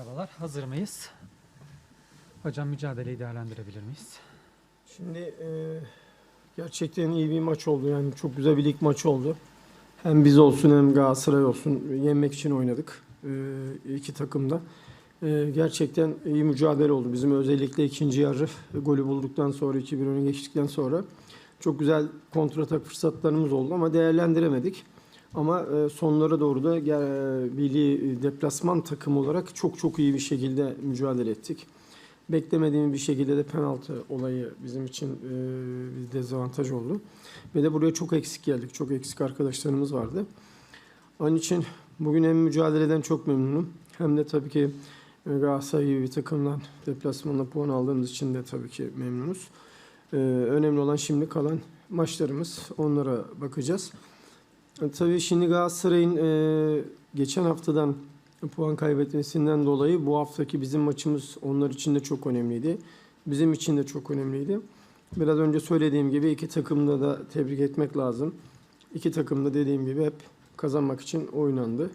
Merhabalar, hazır mıyız? Hocam mücadeleyi değerlendirebilir miyiz? Şimdi e, gerçekten iyi bir maç oldu. Yani çok güzel bir lig maçı oldu. Hem biz olsun hem Galatasaray olsun yenmek için oynadık. E, iki takım da. E, gerçekten iyi mücadele oldu. Bizim özellikle ikinci yarı golü bulduktan sonra 2-1 öne geçtikten sonra çok güzel kontratak fırsatlarımız oldu ama değerlendiremedik. Ama e, sonlara doğru da gel- Milli deplasman takım olarak çok çok iyi bir şekilde mücadele ettik. Beklemediğim bir şekilde de penaltı olayı bizim için e, bir dezavantaj oldu. Ve de buraya çok eksik geldik. Çok eksik arkadaşlarımız vardı. Onun için bugün hem mücadeleden çok memnunum. Hem de tabii ki e, Galatasaray gibi bir takımdan deplasmanda puan aldığımız için de tabii ki memnunuz. E, önemli olan şimdi kalan maçlarımız. Onlara bakacağız. E, tabii şimdi Galatasaray'ın e, geçen haftadan puan kaybetmesinden dolayı bu haftaki bizim maçımız onlar için de çok önemliydi. Bizim için de çok önemliydi. Biraz önce söylediğim gibi iki takımda da tebrik etmek lazım. İki takım da dediğim gibi hep kazanmak için oynandı.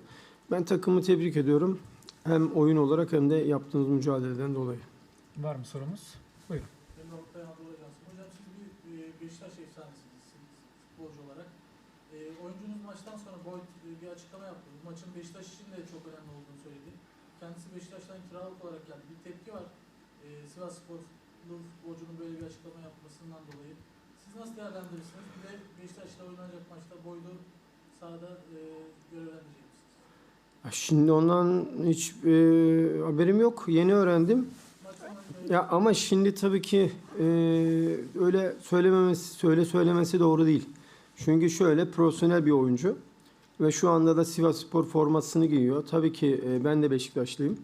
Ben takımı tebrik ediyorum. Hem oyun olarak hem de yaptığınız mücadeleden dolayı. Var mı sorumuz? Buyurun. Anadolu Ajansı. Hocam siz bir e, Beşiktaş efsanesiniz futbolcu olarak. E, oyuncunuz maçtan sonra Boyd e, bir açıklama yaptı. Bu maçın Beşiktaş için de çok önemli olduğunu söyledi. Kendisi Beşiktaş'tan kiralık olarak geldi. Bir tepki var. E, Sivas Sporlu futbolcunun böyle bir açıklama yapmasından dolayı. Siz nasıl değerlendirirsiniz? Bir de Beşiktaş'la oynanacak maçta Boyd'u sahada e, görevlendirecek misiniz? Şimdi ondan hiç e, haberim yok. Yeni öğrendim. Ya ama şimdi tabii ki e, öyle söylememesi, söyle söylemesi doğru değil. Çünkü şöyle profesyonel bir oyuncu ve şu anda da Sivas Spor formasını giyiyor. Tabii ki e, ben de Beşiktaşlıyım.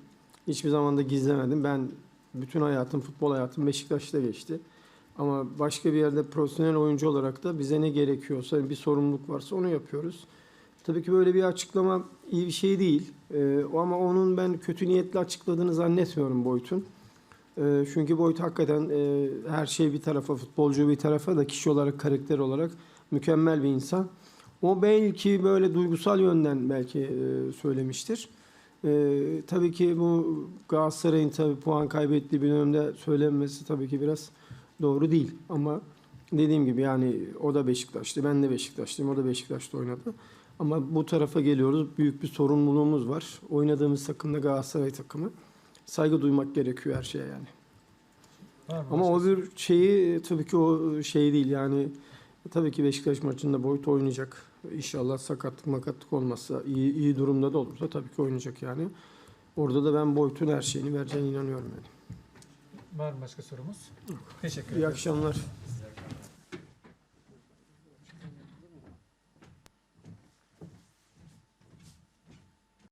Hiçbir zaman da gizlemedim. Ben bütün hayatım, futbol hayatım Beşiktaş'ta geçti. Ama başka bir yerde profesyonel oyuncu olarak da bize ne gerekiyorsa, bir sorumluluk varsa onu yapıyoruz. Tabii ki böyle bir açıklama iyi bir şey değil. E, ama onun ben kötü niyetli açıkladığını zannetmiyorum Boyut'un. E, çünkü Boyd hakikaten her şey bir tarafa, futbolcu bir tarafa da kişi olarak, karakter olarak mükemmel bir insan. O belki böyle duygusal yönden belki e, söylemiştir. E, tabii ki bu Galatasaray'ın tabii puan kaybettiği bir dönemde söylenmesi tabii ki biraz doğru değil. Ama dediğim gibi yani o da Beşiktaş'tı, ben de Beşiktaşlıyım, o da Beşiktaş'ta oynadı. Ama bu tarafa geliyoruz, büyük bir sorumluluğumuz var. Oynadığımız takım da Galatasaray takımı. Saygı duymak gerekiyor her şeye yani. Ama o başka bir şeyi tabii ki o şey değil yani tabii ki Beşiktaş maçında Boyd oynayacak. İnşallah sakatlık makatlık olmazsa iyi, iyi durumda da olursa tabii ki oynayacak yani. Orada da ben Boyd'un her şeyini vereceğine inanıyorum yani. Var mı başka sorumuz? Teşekkür İyi ederim. akşamlar.